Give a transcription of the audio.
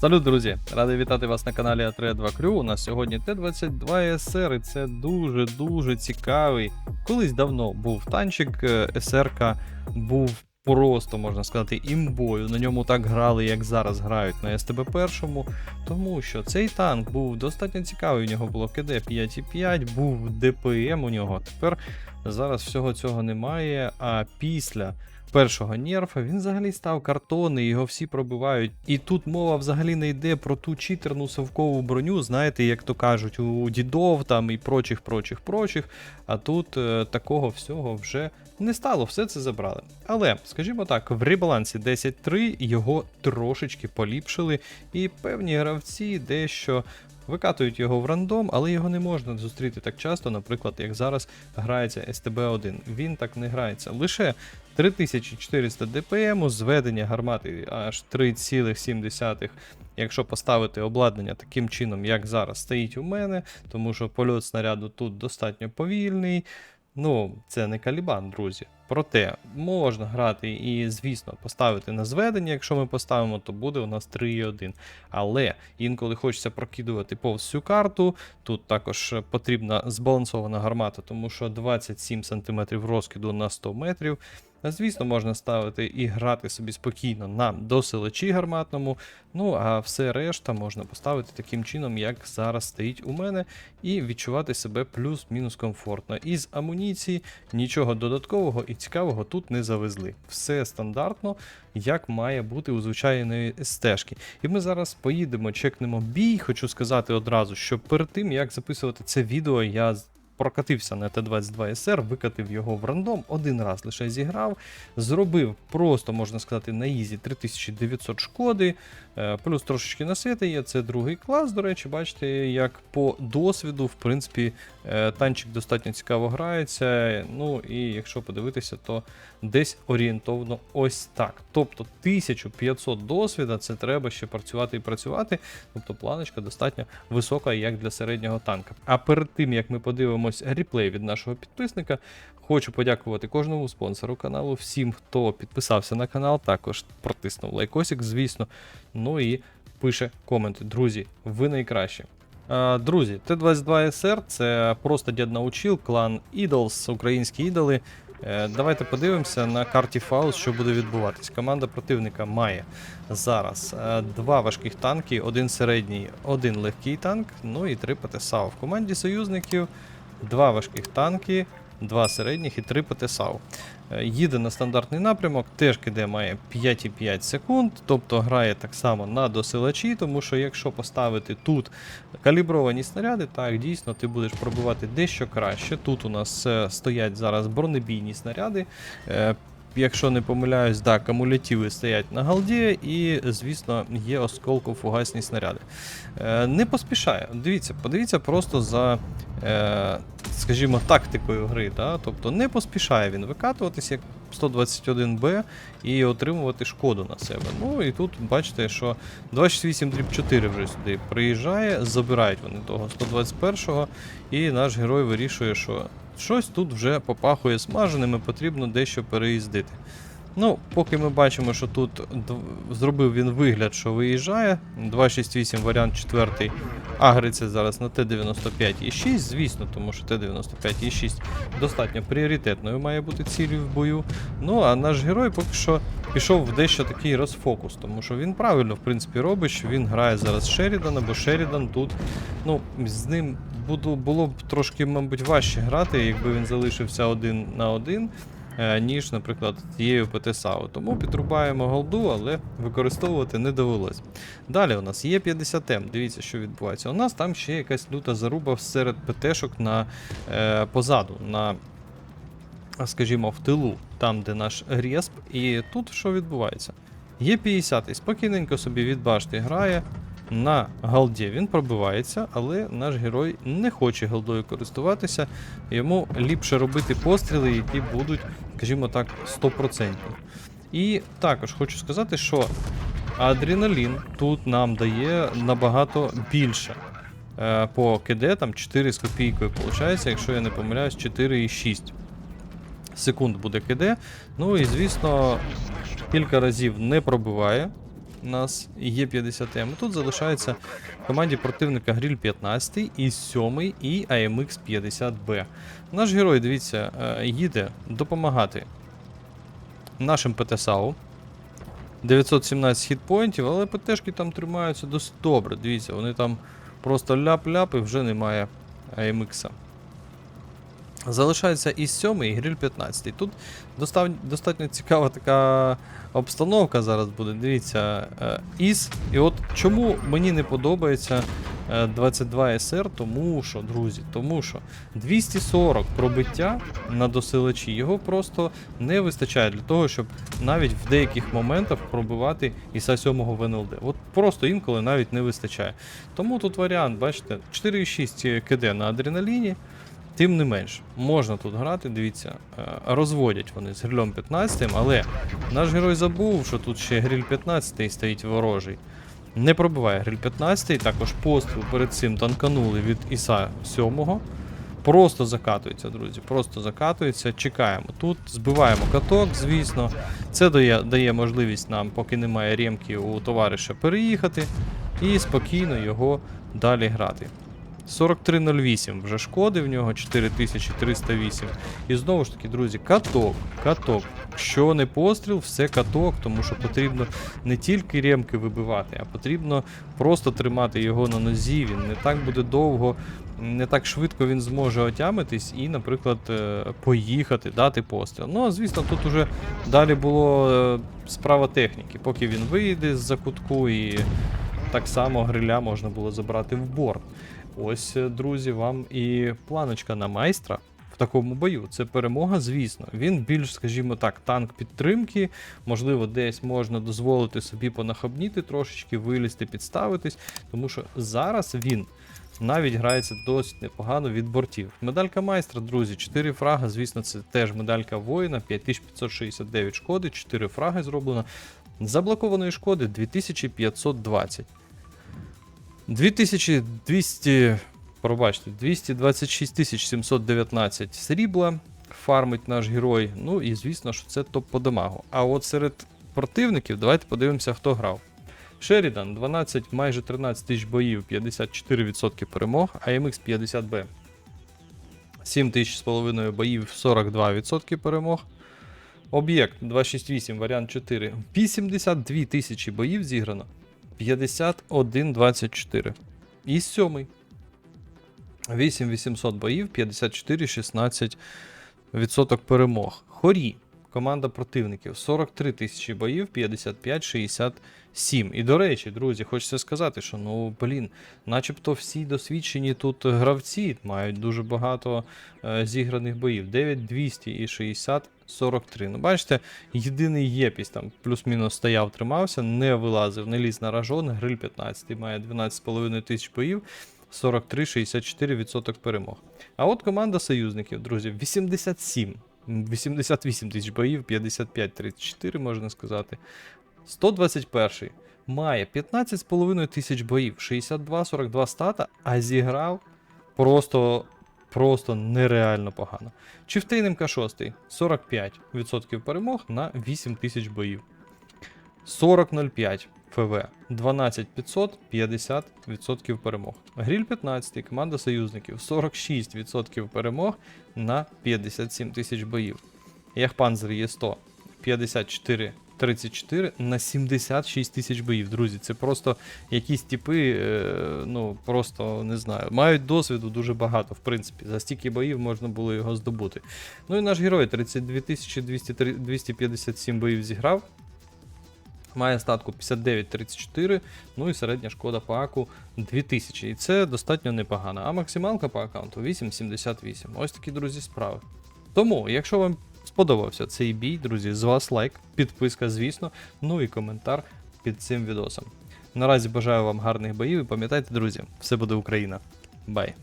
Салют, друзі! Радий вітати вас на каналі a 2 Crew. У нас сьогодні Т-22 SR, і це дуже-дуже цікавий. Колись давно був танчик, СРК був просто, можна сказати, імбою. На ньому так грали, як зараз грають на СТБ першому. Тому що цей танк був достатньо цікавий. У нього було КД 5,5, був ДПМ у нього. Тепер зараз всього цього немає. А після першого нерфа він взагалі став картонний, його всі пробивають. І тут мова взагалі не йде про ту читерну совкову броню, знаєте, як то кажуть, у дідов там і прочих, прочих, прочих. А тут е, такого всього вже не стало, все це забрали. Але, скажімо так, в ребалансі 10.3 його трошечки поліпшили, і певні гравці дещо. Викатують його в рандом, але його не можна зустріти так часто, наприклад, як зараз грається STB1. Він так не грається. Лише 3400 ДПМ, зведення гармати аж 3,7. Якщо поставити обладнання таким чином, як зараз стоїть у мене, тому що польот снаряду тут достатньо повільний. Ну, це не калібан, друзі. Проте можна грати і, звісно, поставити на зведення. Якщо ми поставимо, то буде у нас 3,1. Але інколи хочеться прокидувати повз всю карту. Тут також потрібна збалансована гармата, тому що 27 см розкиду на 100 метрів. Звісно, можна ставити і грати собі спокійно на досилачі гарматному. Ну а все решта можна поставити таким чином, як зараз стоїть у мене, і відчувати себе плюс-мінус комфортно. Із амуніції нічого додаткового і цікавого тут не завезли. Все стандартно, як має бути у звичайної стежки. І ми зараз поїдемо, чекнемо бій. Хочу сказати одразу, що перед тим як записувати це відео, я прокатився на Т-22СР, викатив його в рандом, один раз лише зіграв, зробив просто, можна сказати, на ізі 3900 шкоди, е, плюс трошечки насвіти є, це другий клас, до речі, бачите, як по досвіду, в принципі, е, танчик достатньо цікаво грається. Ну і якщо подивитися, то десь орієнтовно ось так. Тобто 1500 досвіда, це треба ще працювати і працювати. Тобто планочка достатньо висока, як для середнього танка. А перед тим як ми подивимось реплей від нашого підписника, хочу подякувати кожному спонсору каналу, всім, хто підписався на канал, також протиснув лайкосик, звісно. Ну і пише коменти. Друзі, ви найкращі. Друзі, Т-22СР це просто дід научил, клан Idols, українські ідоли. Е, Давайте подивимося на карті Фаус, що буде відбуватись. Команда противника має зараз е, два важких танки, один середній, один легкий танк, ну і три ПТСАУ. В команді союзників два важких танки, два середніх і три ПТСАУ. Е, Їде на стандартний напрямок, теж киде має 5,5 секунд, тобто грає так само на досилачі, тому що якщо поставити тут калібровані снаряди, так дійсно ти будеш пробивати дещо краще. Тут у нас е, стоять зараз бронебійні снаряди. Якщо не помиляюсь, так, кумулятиви стоять на галді, і, звісно, є осколково-фугасні снаряди. Е, не поспішає. Дивіться, подивіться просто за, е, скажімо, тактикою гри. Да? Тобто не поспішає він викатуватись як 121Б і отримувати шкоду на себе. Ну і тут бачите, що 268 дріб 4 вже сюди приїжджає, забирають вони того 121-го, і наш герой вирішує, що щось тут вже попахує смаженим і потрібно дещо переїздити. Ну, поки ми бачимо, що тут зробив він вигляд, що виїжджає. 268 варіант 4 агриться зараз на Т-95І6, звісно, тому що Т-95І6 достатньо пріоритетною має бути цілею в бою. Ну, а наш герой поки що пішов в дещо такий розфокус, тому що він правильно, в принципі, робить, що він грає зараз Шерідана, бо Шерідан тут, ну, з ним буду, було б трошки, мабуть, важче грати, якби він залишився один на один ніж, наприклад, тією ПТСАУ. Тому підрубаємо голду, але використовувати не довелось. Далі у нас є 50М. Дивіться, що відбувається. У нас там ще якась люта заруба серед ПТшок на е, позаду, на, скажімо, в тилу, там, де наш Рєсп. І тут що відбувається? Є 50-й, спокійненько собі від грає. На галді він пробивається, але наш герой не хоче галдою користуватися. Йому ліпше робити постріли, які будуть, скажімо так, 100%. І також хочу сказати, що адреналін тут нам дає набагато більше. Е, По КД там 4 з копійкою виходить, якщо я не помиляюсь, 4,6 секунд буде КД. Ну і звісно, кілька разів не пробиває. У нас є 50 м Тут залишається в команді противника Гріль 15 і 7 і AMX 50B. Наш герой, дивіться, е, їде допомагати нашим ПТСАУ. 917 хітпоінтів, але ПТшки там тримаються досить добре. Дивіться, вони там просто ляп-ляп і вже немає AMX. Залишається і 7 і гриль 15. Тут достав, достатньо цікава така обстановка зараз буде. Дивіться, е, ІС. І от чому мені не подобається е, 22 SR, тому що, друзі, тому що 240 пробиття на досилачі його просто не вистачає для того, щоб навіть в деяких моментах пробивати ІСа 7 в НЛД. От просто інколи навіть не вистачає. Тому тут варіант, бачите, 4,6 КД на адреналіні. Тим не менш, можна тут грати, дивіться, е, розводять вони з грилем 15, але наш герой забув, що тут ще гриль 15 стоїть ворожий. Не пробиває гриль 15, також постріл перед цим танканули від Іса 7. Просто закатується, друзі. Просто закатується. Чекаємо. Тут збиваємо каток, звісно. Це дає, дає можливість нам, поки немає ремки у товариша, переїхати і спокійно його далі грати. 4308 вже шкоди в нього 4308. І знову ж таки, друзі, каток, каток. Якщо не постріл, все каток, тому що потрібно не тільки ремки вибивати, а потрібно просто тримати його на нозі. Він не так буде довго, не так швидко він зможе отямитись і, наприклад, е, поїхати, дати постріл. Ну, а звісно, тут уже далі було е, справа техніки, поки він вийде з закутку і так само гриля можна було забрати в борт. Ось, е, друзі, вам і планочка на майстра в такому бою. Це перемога, звісно. Він більш, скажімо так, танк підтримки. Можливо, десь можна дозволити собі понахабніти трошечки, вилізти, підставитись, тому що зараз він. Навіть грається досить непогано від бортів. Медалька майстра, друзі, 4 фраги. Звісно, це теж медалька воїна, 5569 шкоди, 4 фраги зроблено. Заблокованої шкоди 2520. 2200, пробачте, 226 719 срібла фармить наш герой. Ну і звісно, що це топ по дамагу. А от серед противників, давайте подивимося, хто грав. Шерідан 12, майже 13 тисяч боїв, 54% перемог, AMX 50B. 7 тисяч з половиною боїв, 42% перемог. Об'єкт 268, варіант 4. 82 тисячі боїв зіграно. 51-24. І сьомий. 8800 боїв, 54-16% відсоток перемог. Хорі. Команда противників 43 тисячі боїв, 55-67. І до речі, друзі, хочеться сказати, що ну блін, начебто всі досвідчені тут гравці мають дуже багато е, зіграних боїв. 9200 і 60 43. Ну, бачите, єдиний єпісь там плюс-мінус стояв, тримався, не вилазив, не ліз на ражон, гриль 15 має 12,5 тисяч боїв. 43-64% перемог. А от команда союзників, друзі, 87. 88 тисяч боїв, 55-34, можна сказати. 121 має 15,5 тисяч боїв, 62-42 стата, а зіграв просто просто нереально погано. Чифтейн МК6 45% перемог на 8 тисяч боїв. 40.05 ФВ 12500 50% перемог. Гріль 15, команда союзників 46% перемог на 57 тисяч боїв. Яхпанзер є 100 54 34 на 76 тисяч боїв. Друзі, це просто якісь типи, е, ну просто не знаю, мають досвіду дуже багато, в принципі. За стільки боїв можна було його здобути. Ну і наш герой 32 257 боїв зіграв. Має статку 59-34, ну і середня шкода по аку 2000. І це достатньо непогано. А максималка по аккаунту 8,78. Ось такі, друзі, справи. Тому, якщо вам сподобався цей бій, друзі, з вас лайк, підписка, звісно, ну і коментар під цим відосом. Наразі бажаю вам гарних боїв і пам'ятайте, друзі, все буде Україна. Бай!